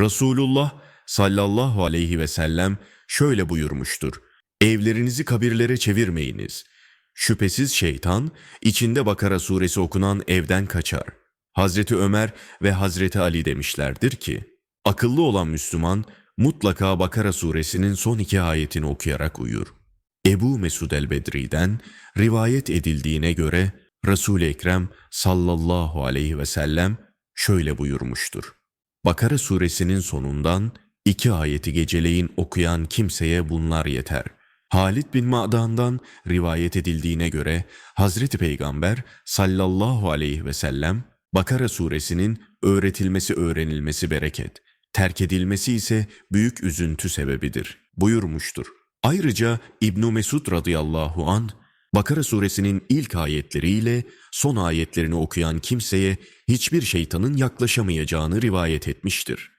Resulullah sallallahu aleyhi ve sellem şöyle buyurmuştur. Evlerinizi kabirlere çevirmeyiniz. Şüphesiz şeytan içinde Bakara suresi okunan evden kaçar. Hazreti Ömer ve Hazreti Ali demişlerdir ki, akıllı olan Müslüman mutlaka Bakara suresinin son iki ayetini okuyarak uyur. Ebu Mesud el-Bedri'den rivayet edildiğine göre Resul-i Ekrem sallallahu aleyhi ve sellem şöyle buyurmuştur. Bakara suresinin sonundan iki ayeti geceleyin okuyan kimseye bunlar yeter. Halid bin Ma'dan'dan rivayet edildiğine göre Hazreti Peygamber sallallahu aleyhi ve sellem Bakara suresinin öğretilmesi öğrenilmesi bereket, terk edilmesi ise büyük üzüntü sebebidir buyurmuştur. Ayrıca İbn Mesud radıyallahu an Bakara suresinin ilk ayetleriyle son ayetlerini okuyan kimseye hiçbir şeytanın yaklaşamayacağını rivayet etmiştir.